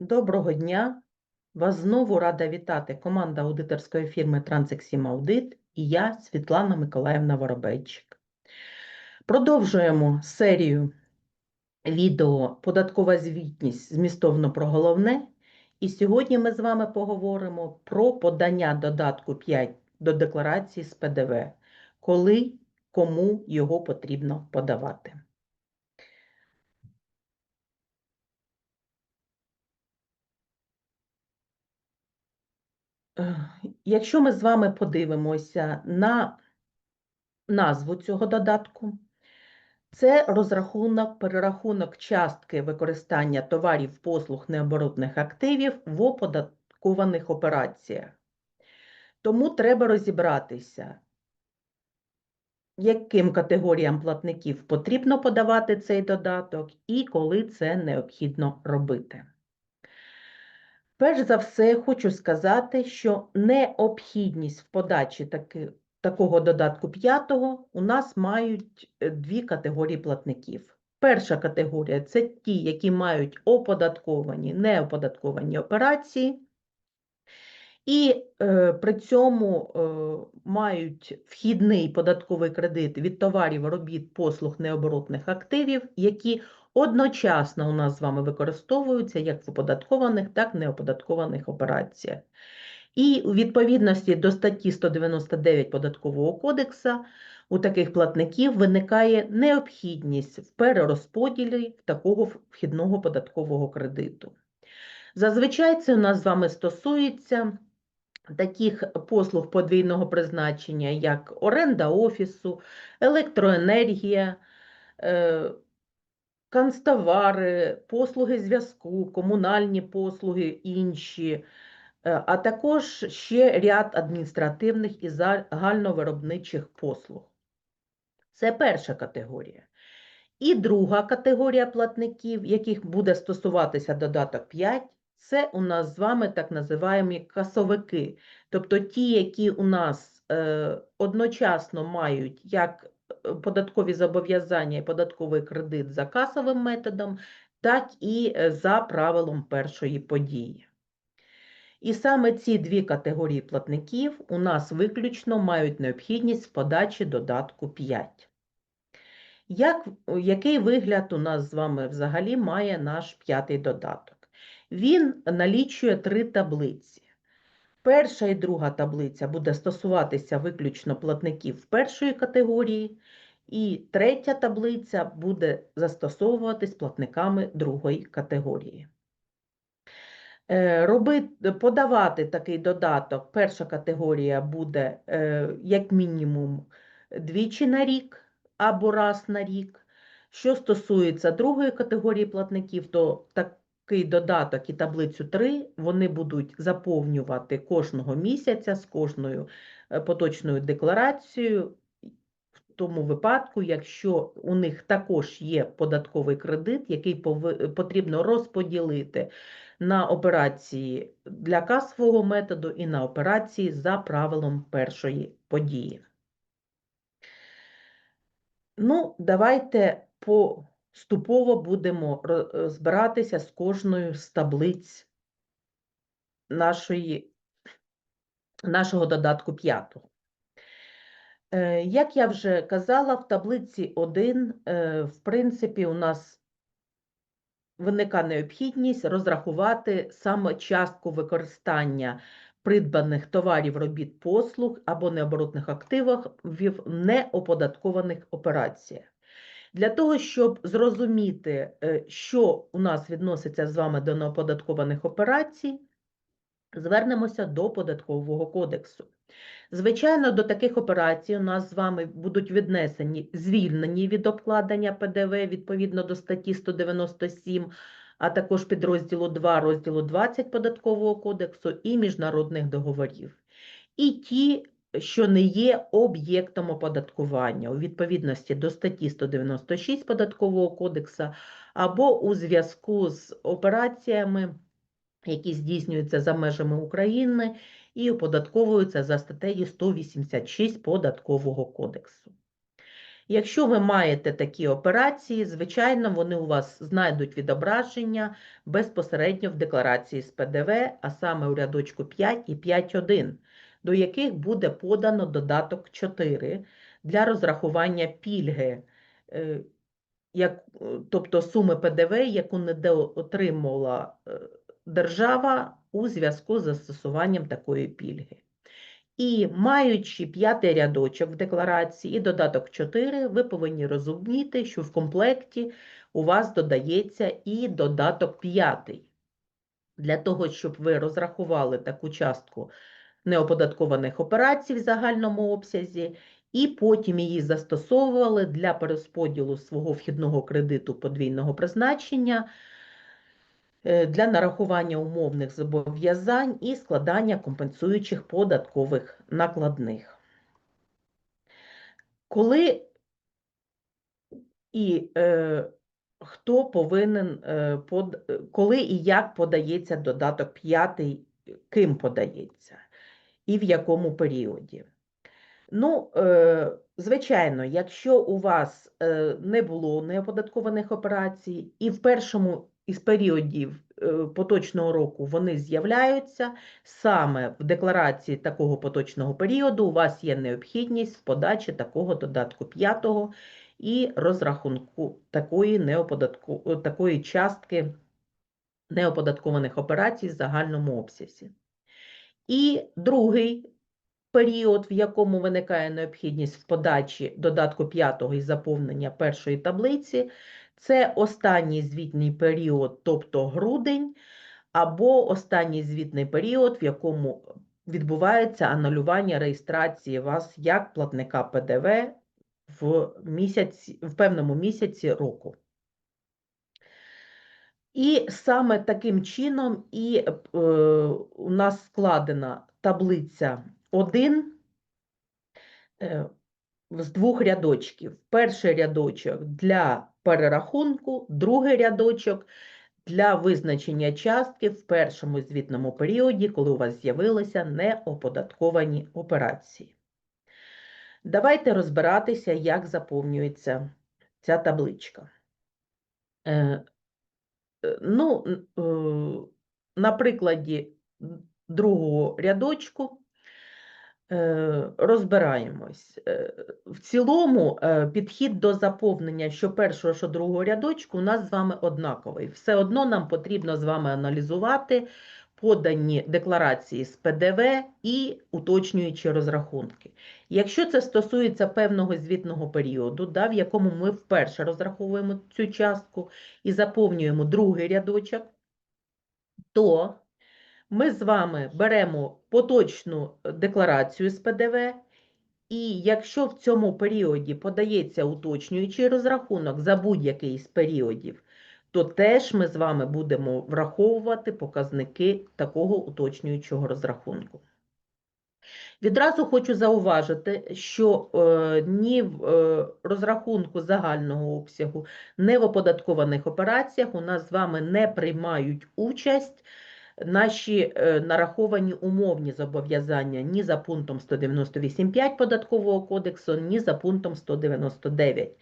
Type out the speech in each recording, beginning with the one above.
Доброго дня! Вас знову рада вітати команда аудиторської фірми Transexim Audit і я, Світлана Миколаївна Воробейчик. Продовжуємо серію відео Податкова звітність змістовно про головне. І сьогодні ми з вами поговоримо про подання додатку 5 до декларації з ПДВ, коли кому його потрібно подавати. Е, Якщо ми з вами подивимося на назву цього додатку, це розрахунок, перерахунок частки використання товарів, послуг, необоротних активів в оподаткованих операціях. Тому треба розібратися, яким категоріям платників потрібно подавати цей додаток і коли це необхідно робити. Перш за все, хочу сказати, що необхідність в подачі таки, такого додатку п'ятого у нас мають е, дві категорії платників. Перша категорія це ті, які мають оподатковані, неоподатковані операції, і е, при цьому е, мають вхідний податковий кредит від товарів, робіт, послуг, необоротних активів, які одночасно у нас з вами використовуються як в оподаткованих, так і неоподаткованих операціях. І у відповідності до статті 199 Податкового кодексу у таких платників виникає необхідність в перерозподілі такого вхідного податкового кредиту. Зазвичай це у нас з вами стосується таких послуг подвійного призначення, як оренда офісу, електроенергія, е, канцтовари, послуги зв'язку, комунальні послуги інші, е, а також ще ряд адміністративних і загальновиробничих послуг. Це перша категорія. І друга категорія платників, яких буде стосуватися додаток 5, це у нас з вами так називаємо касовики, тобто ті, які у нас е, одночасно мають як податкові зобов'язання і податковий кредит за касовим методом, так і е, за правилом першої події. І саме ці дві категорії платників у нас виключно мають необхідність в подачі додатку 5. Як, Який вигляд у нас з вами взагалі має наш п'ятий додаток? Він налічує три таблиці. Перша і друга таблиця буде стосуватися виключно платників першої категорії, і третя таблиця буде застосовуватись платниками другої категорії. Е, робити, подавати такий додаток, перша категорія буде е, як мінімум двічі на рік або раз на рік. Що стосується другої категорії платників, то такий додаток і таблицю 3 вони будуть заповнювати кожного місяця з кожною е, поточною декларацією, в тому випадку, якщо у них також є податковий кредит, який потрібно розподілити на операції для касового методу і на операції за правилом першої події. Ну, давайте поступово будемо збиратися з кожною з таблиць нашої, нашого додатку п'ятого. Е, як я вже казала, в таблиці 1, е, в принципі, у нас виникає необхідність розрахувати саме частку використання придбаних товарів, робіт, послуг або необоротних активів в неоподаткованих операціях. Для того, щоб зрозуміти, е, що у нас відноситься з вами до неоподаткованих операцій, звернемося до Податкового кодексу. Звичайно, до таких операцій у нас з вами будуть віднесені звільнені від обкладення ПДВ відповідно до статті 197, а також підрозділу 2 розділу 20 Податкового кодексу і міжнародних договорів. І ті, що не є об'єктом оподаткування у відповідності до статті 196 Податкового кодексу або у зв'язку з операціями, які здійснюються за межами України і оподатковуються за статтею 186 Податкового кодексу. Якщо ви маєте такі операції, звичайно, вони у вас знайдуть відображення безпосередньо в декларації з ПДВ, а саме у рядочку 5 і 5.1, до яких буде подано додаток 4 для розрахування пільги, е, як, е, тобто суми ПДВ, яку недоотримувала е, держава у зв'язку з застосуванням такої пільги. І маючи п'ятий рядочок в декларації і додаток 4, ви повинні розуміти, що в комплекті у вас додається і додаток 5. Для того, щоб ви розрахували таку частку неоподаткованих операцій в загальному обсязі, і потім її застосовували для перерозподілу свого вхідного кредиту подвійного призначення е, для нарахування умовних зобов'язань і складання компенсуючих податкових накладних. Коли і е, хто повинен, е, под, коли і як подається додаток 5, ким подається, і в якому періоді? Ну, е, звичайно, якщо у вас е, не було неоподаткованих операцій, і в першому із періодів е, поточного року вони з'являються, саме в декларації такого поточного періоду у вас є необхідність в подачі такого додатку 5 і розрахунку такої, неоподатку... такої частки неоподаткованих операцій в загальному обсязі. І другий період, в якому виникає необхідність в подачі додатку 5 і заповнення першої таблиці, це останній звітний період, тобто грудень, або останній звітний період, в якому відбувається анулювання реєстрації вас як платника ПДВ в, місяці, в певному місяці року. І саме таким чином і е, у нас складена таблиця 1 е, з двох рядочків. Перший рядочок для перерахунку, другий рядочок для визначення частки в першому звітному періоді, коли у вас з'явилися неоподатковані операції. Давайте розбиратися, як заповнюється ця табличка. Е, ну, на прикладі другого рядочку Е, розбираємось. Е, в цілому е, підхід до заповнення що першого, що другого рядочку у нас з вами однаковий. Все одно нам потрібно з вами аналізувати подані декларації з ПДВ і уточнюючі розрахунки. Якщо це стосується певного звітного періоду, да, в якому ми вперше розраховуємо цю частку і заповнюємо другий рядочок, то ми з вами беремо поточну е, декларацію з ПДВ, і якщо в цьому періоді подається уточнюючий розрахунок за будь-який з періодів, то теж ми з вами будемо враховувати показники такого уточнюючого розрахунку. Відразу хочу зауважити, що е, ні в е, розрахунку загального обсягу, ні в оподаткованих операціях у нас з вами не приймають участь наші е, нараховані умовні зобов'язання ні за пунктом 198.5 податкового кодексу, ні за пунктом 199.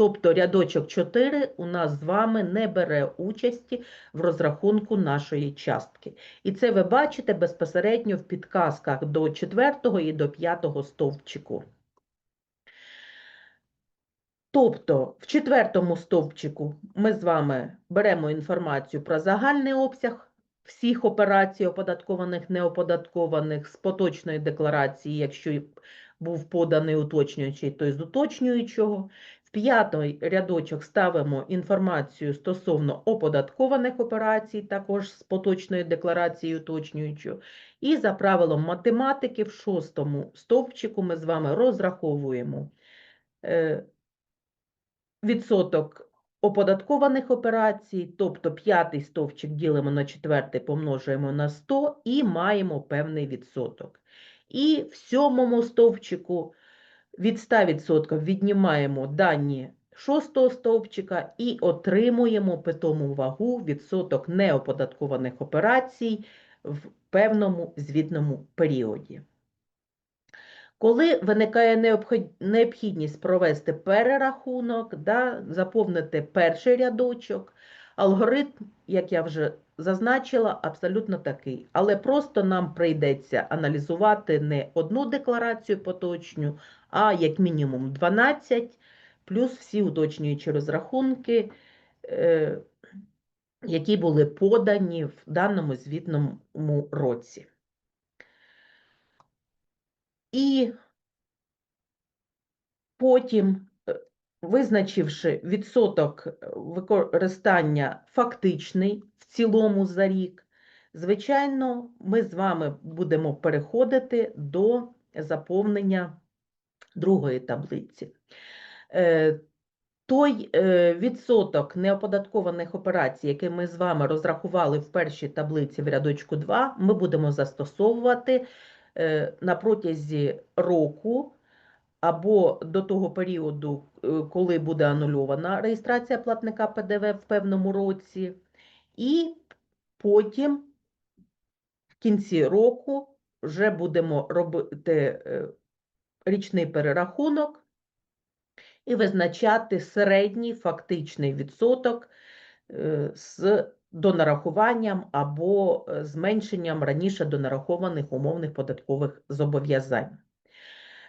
Тобто рядочок 4 у нас з вами не бере участі в розрахунку нашої частки. І це ви бачите безпосередньо в підказках до 4 і до 5 стовпчику. Тобто в четвертому стовпчику ми з вами беремо інформацію про загальний обсяг всіх операцій, оподаткованих, неоподаткованих, з поточної декларації, якщо був поданий уточнюючий, то з уточнюючого. П'ятий рядочок ставимо інформацію стосовно оподаткованих операцій, також з поточної декларації уточнюючого. І за правилом математики в шостому стовпчику ми з вами розраховуємо е, відсоток оподаткованих операцій, тобто п'ятий стовпчик ділимо на четвертий, помножуємо на 100 і маємо певний відсоток. І в сьомому стовпчику від 100% віднімаємо дані шостого стовпчика і отримуємо питому вагу відсоток неоподаткованих операцій в певному звітному періоді. Коли виникає необхідність провести перерахунок, да, заповнити перший рядочок, алгоритм, як я вже зазначила, абсолютно такий. Але просто нам прийдеться аналізувати не одну декларацію поточню, а як мінімум 12, плюс всі уточнюючі розрахунки, е, які були подані в даному звітному році. І потім, визначивши відсоток е, використання фактичний в цілому за рік, звичайно, ми з вами будемо переходити до заповнення другої таблиці. Е, Той е, відсоток неоподаткованих операцій, який ми з вами розрахували в першій таблиці в рядочку 2, ми будемо застосовувати на протязі року або до того періоду, е, коли буде анульована реєстрація платника ПДВ в певному році, і потім в кінці року вже будемо робити е, річний перерахунок і визначати середній фактичний відсоток е, з донарахуванням або зменшенням раніше донарахованих умовних податкових зобов'язань.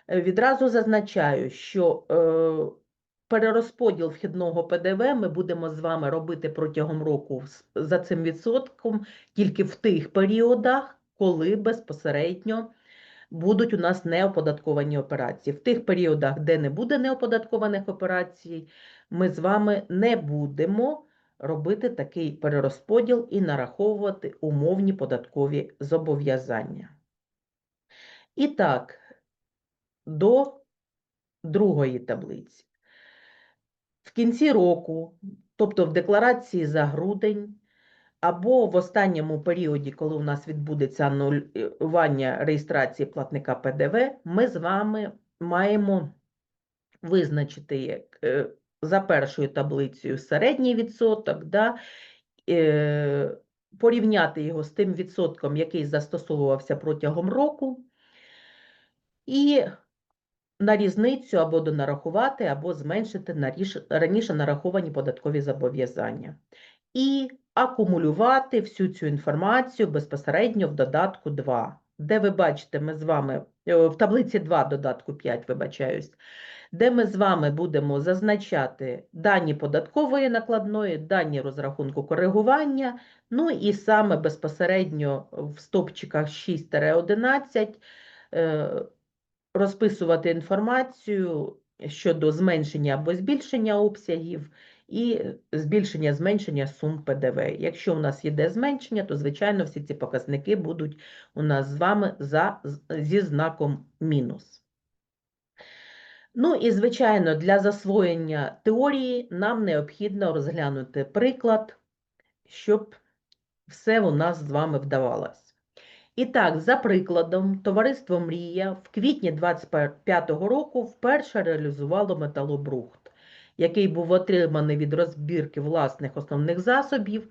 Е, Відразу зазначаю, що е, перерозподіл вхідного ПДВ ми будемо з вами робити протягом року за цим відсотком тільки в тих періодах, коли безпосередньо будуть у нас неоподатковані операції. В тих періодах, де не буде неоподаткованих операцій, ми з вами не будемо робити такий перерозподіл і нараховувати умовні податкові зобов'язання. І так, до другої таблиці. В кінці року, тобто в декларації за грудень, або в останньому періоді, коли у нас відбудеться анулювання реєстрації платника ПДВ, ми з вами маємо визначити як е, за першою таблицею середній відсоток, да, е, порівняти його з тим відсотком, який застосовувався протягом року, і на різницю або донарахувати, або зменшити раніше нараховані податкові зобов'язання. І акумулювати всю цю інформацію безпосередньо в додатку 2, де ви бачите, ми з вами, е, в таблиці 2 додатку 5, вибачаюсь, де ми з вами будемо зазначати дані податкової накладної, дані розрахунку коригування, ну і саме безпосередньо в стопчиках 6-11 е, розписувати інформацію щодо зменшення або збільшення обсягів і збільшення зменшення сум ПДВ. Якщо у нас йде зменшення, то звичайно всі ці показники будуть у нас з вами за, зі знаком мінус. Ну і звичайно, для засвоєння теорії нам необхідно розглянути приклад, щоб все у нас з вами вдавалось. І так, за прикладом, товариство Мрія в квітні 25-го року вперше реалізувало металобрухт, який був отриманий від розбірки власних основних засобів,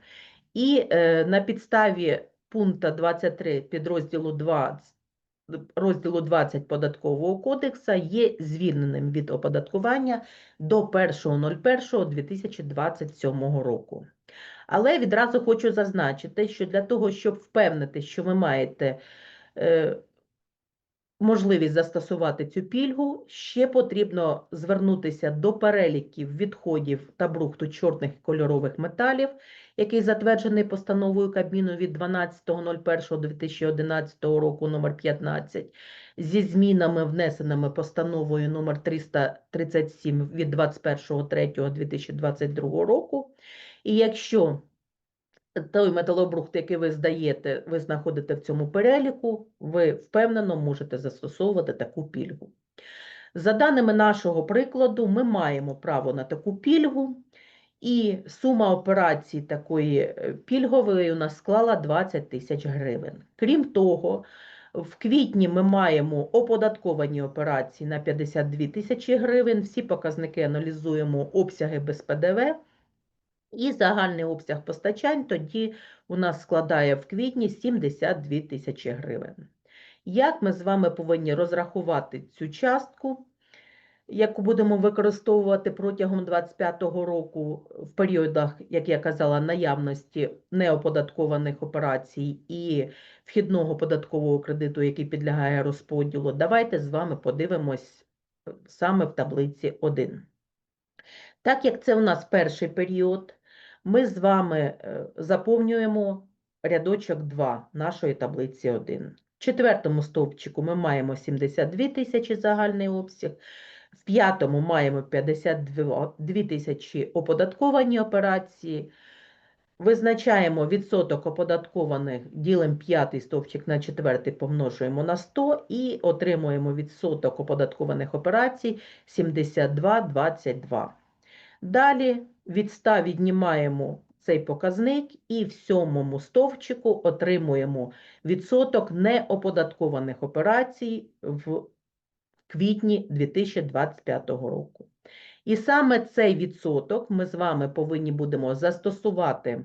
і е, на підставі пункту 23 підрозділу 20 розділу 20 Податкового кодексу є звільненим від оподаткування до 1.01.2027 року. Але відразу хочу зазначити, що для того, щоб впевнити, що ви маєте е, можливість застосувати цю пільгу, ще потрібно звернутися до переліків відходів та брухту чорних кольорових металів, який затверджений постановою Кабміну від 12.01.2011 року номер 15 зі змінами, внесеними постановою номер 337 від 21.03.2022 року. І якщо той металобрухт, який ви здаєте, ви знаходите в цьому переліку, ви впевнено можете застосовувати таку пільгу. За даними нашого прикладу, ми маємо право на таку пільгу, і сума операцій такої е, пільгової у нас склала 20 тисяч гривень. Крім того, в квітні ми маємо оподатковані операції на 52 тисячі гривень. Всі показники аналізуємо обсяги без ПДВ. І загальний обсяг постачань тоді у нас складає в квітні 72 тисячі гривень. Як ми з вами повинні розрахувати цю частку, яку будемо використовувати протягом 2025 року в періодах, як я казала, наявності неоподаткованих операцій і вхідного податкового кредиту, який підлягає розподілу, давайте з вами подивимось е, саме в таблиці 1. Так як це у нас перший період, ми з вами е, заповнюємо рядочок 2 нашої таблиці 1. В четвертому стовпчику ми маємо 72 тисячі загальний обсяг, в п'ятому маємо 52 тисячі оподатковані операції. Визначаємо відсоток оподаткованих, ділимо п'ятий стовпчик на четвертий, помножуємо на 100 і отримуємо відсоток оподаткованих операцій 72,22. Далі від 100 віднімаємо цей показник і в сьомому стовпчику отримуємо відсоток неоподаткованих операцій в квітні 2025 року. І саме цей відсоток ми з вами повинні будемо застосувати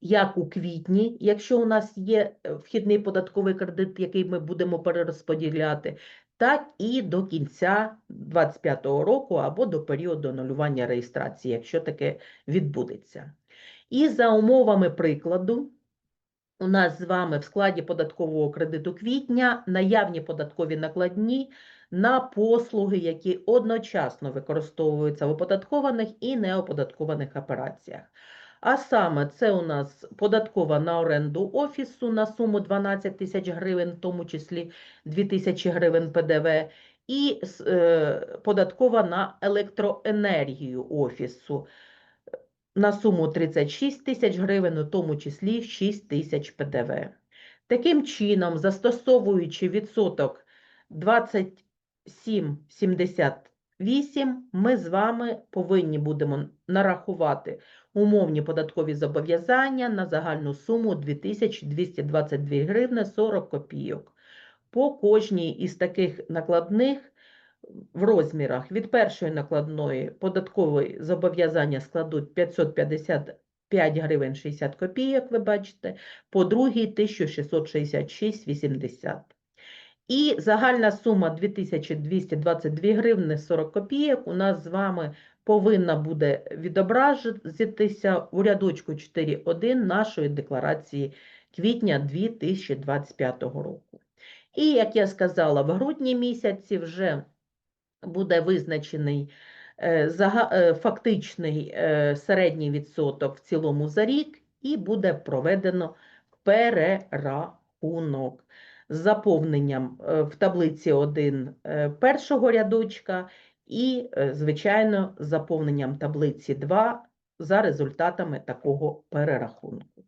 як у квітні, якщо у нас є е, вхідний податковий кредит, який ми будемо перерозподіляти, так і до кінця 2025 року або до періоду анулювання реєстрації, якщо таке відбудеться. І за умовами прикладу, у нас з вами в складі податкового кредиту квітня наявні податкові накладні на послуги, які одночасно використовуються в оподаткованих і неоподаткованих операціях. А саме це у нас податкова на оренду офісу на суму 12 тисяч гривень, в тому числі 2 тисячі гривень ПДВ, і е, податкова на електроенергію офісу на суму 36 тисяч гривень, у тому числі 6 тисяч ПДВ. Таким чином, застосовуючи відсоток 27,78, ми з вами повинні будемо нарахувати умовні податкові зобов'язання на загальну суму 2222 гривни 40 копійок. По кожній із таких накладних в розмірах від першої накладної податкові зобов'язання складуть 555 гривень 60 копійок, ви бачите, по другій 1666,80. І загальна сума 2222 гривни 40 копійок у нас з вами повинна буде відобразитися у рядочку 4.1 нашої декларації квітня 2025 року. І, як я сказала, в грудні місяці вже буде визначений е, е, фактичний е, середній відсоток в цілому за рік, і буде проведено перерахунок з заповненням в таблиці 1 першого рядочка і, звичайно, з заповненням таблиці 2 за результатами такого перерахунку.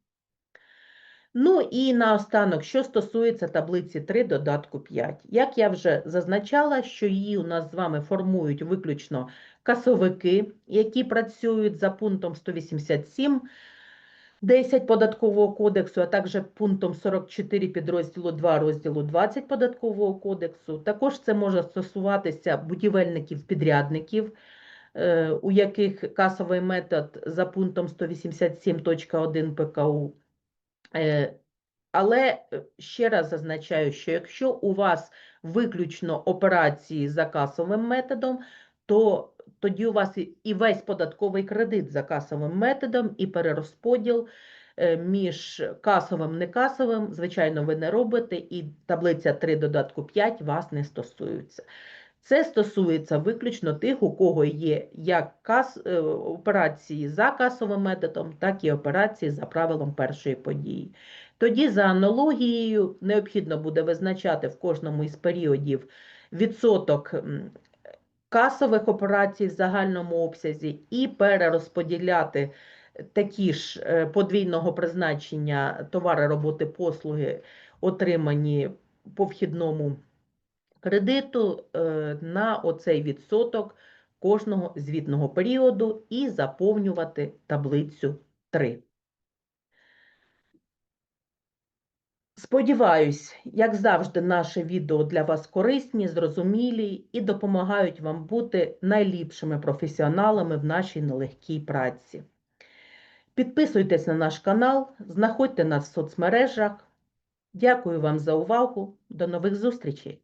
Ну і наостанок, що стосується таблиці 3 додатку 5. Як я вже зазначала, що її у нас з вами формують виключно касовики, які працюють за пунктом 187 10 податкового кодексу, а також пунктом 44 підрозділу 2 розділу 20 податкового кодексу. Також це може стосуватися будівельників-підрядників, е, у яких касовий метод за пунктом 187.1 ПКУ Е, але е, ще раз зазначаю, що якщо у вас виключно операції за касовим методом, то тоді у вас і весь податковий кредит за касовим методом, і перерозподіл е, між касовим і некасовим, звичайно, ви не робите, і таблиця 3 додатку 5 вас не стосується. Це стосується виключно тих, у кого є як кас... Е, операції за касовим методом, так і операції за правилом першої події. Тоді, за аналогією, необхідно буде визначати в кожному із періодів відсоток касових операцій в загальному обсязі і перерозподіляти такі ж е, подвійного призначення товари, роботи, послуги, отримані по вхідному кредиту е, на оцей відсоток кожного звітного періоду і заповнювати таблицю 3. Сподіваюсь, як завжди, наші відео для вас корисні, зрозумілі і допомагають вам бути найліпшими професіоналами в нашій нелегкій праці. Підписуйтесь на наш канал, знаходьте нас в соцмережах. Дякую вам за увагу. До нових зустрічей!